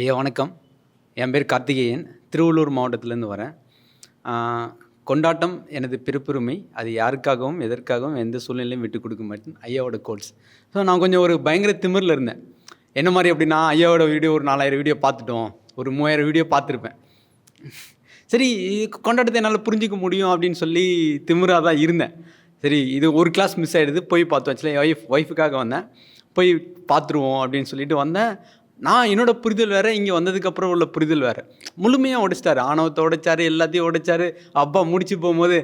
ஐயா வணக்கம். என் பேர் கார்த்திகேயன். திருவள்ளூர் மாவட்டத்திலேருந்து வரேன். கொண்டாட்டம் எனது பிறப்புரிமை. அது யாருக்காகவும் எதற்காகவும் எந்த சூழ்நிலையும் விட்டு கொடுக்க மாட்டேன். ஐயாவோட கோட்ஸ் ஸோ நான் கொஞ்சம் ஒரு பயங்கர திமிரில் இருந்தேன். என்ன மாதிரி அப்படின்னா ஐயாவோட வீடியோ ஒரு நாலாயிரம் வீடியோ பார்த்துட்டோம். ஒரு மூவாயிரம் வீடியோ பார்த்துருப்பேன். சரி கொண்டாட்டத்தை என்னால் புரிஞ்சிக்க முடியும் அப்படின்னு சொல்லி திமிராக தான் இருந்தேன். சரி இது ஒரு கிளாஸ் மிஸ் ஆகிடுது போய் பார்த்தோம். ஆக்சுவலி ஒய்ஃப் ஒய்ஃபுக்காக வந்தேன். போய் பார்த்துருவோம் அப்படின்னு சொல்லிட்டு வந்தேன். நான் என்னோட புரிதல் வேறு இங்கே வந்ததுக்கப்புறம் உள்ள புரிதல் வேறு. முழுமையாக உடைச்சிட்டாரு. ஆணவத்தை உடைச்சாரு எல்லாத்தையும் உடைச்சாரு. அப்பா முடிச்சு போகும்போது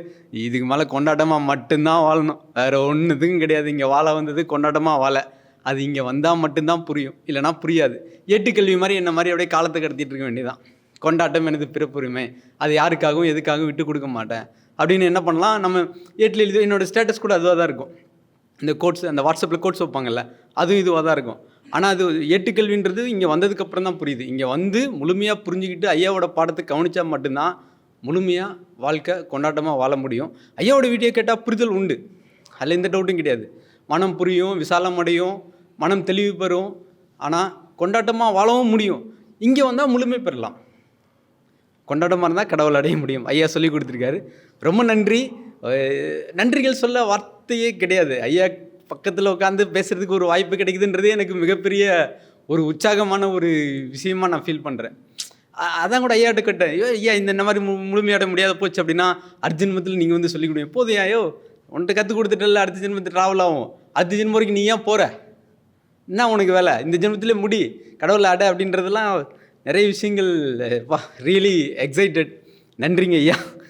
இதுக்கு மேலே கொண்டாட்டமாக மட்டும்தான் வாழணும். வேறு ஒன்றுதுக்கும் கிடையாது. இங்கே வாழ வந்தது கொண்டாட்டமாக வாழ. அது இங்கே வந்தால் மட்டும்தான் புரியும். இல்லைனா புரியாது. ஏட்டுக்கல்வி மாதிரி என்ன மாதிரி அப்படியே காலத்தை கடத்திட்டு இருக்க வேண்டியதான் கொண்டாட்டம் எனது பிறப்புரிமை. அது யாருக்காகவும் எதுக்காகவும் விட்டு கொடுக்க மாட்டேன். அப்படின்னு என்ன பண்ணலாம்? நம்ம ஏட்டில் எழுதி என்னோடய ஸ்டேட்டஸ் கூட அதுவாக தான் இருக்கும். இந்த கோட்ஸ் அந்த வாட்ஸ்அப்பில் கோட்ஸ் வைப்பாங்கல்ல அதுவும் இதுவாக தான் இருக்கும். ஆனால் அது ஏட்டுக்கல்வின்றது இங்கே வந்ததுக்கப்புறம் தான் புரியுது. இங்கே வந்து முழுமையாக புரிஞ்சுக்கிட்டு ஐயாவோட பாடத்தை கவனித்தா மட்டும்தான் முழுமையாக வாழ்க்கை கொண்டாட்டமாக வாழ முடியும். ஐயாவோட வீடியோ கேட்டால் புரிதல் உண்டு. அதில் எந்த டவுட்டும் கிடையாது. மனம் புரியும் விசாலம் அடையும் மனம் தெளிவு பெறும். ஆனால் கொண்டாட்டமாக வாழவும் முடியும். இங்கே வந்தால் முழுமை பெறலாம். கொண்டாட்டமாக இருந்தால் கடவுள் அடைய முடியும். ஐயா சொல்லி கொடுத்துருக்காரு. ரொம்ப நன்றி. நன்றிகள் சொல்ல வார்த்தையே கிடையாது. ஐயா பக்கத்தில் உட்காந்து பேசுகிறதுக்கு ஒரு வாய்ப்பு கிடைக்குதுன்றதே எனக்கு மிகப்பெரிய ஒரு உற்சாகமான ஒரு விஷயமா நான் ஃபீல் பண்ணுறேன் அதான் கூட ஐயாட்ட கேட்டேன். ஐயோ ஐயா இந்த இந்த மாதிரி மு முழுமையாட முடியாத போச்சு அப்படின்னா அடுத்த ஜென்மத்தில் நீங்கள் வந்து சொல்லிக் கொடுங்க. போதும் ஐயோ உன்கிட்ட கற்றுக் கொடுத்துட்டல அடுத்த ஜென்மத்தில் ட்ராவல் ஆகும். அடுத்த ஜென்மம் வரைக்கும் நீ ஏன் போகிற என்ன உனக்கு வேலை? இந்த ஜென்மத்திலே முடி கடவுள் ஆட அப்படின்றதெல்லாம் நிறைய விஷயங்கள் ரியலி எக்ஸைட்டட் நன்றிங்க ஐயா.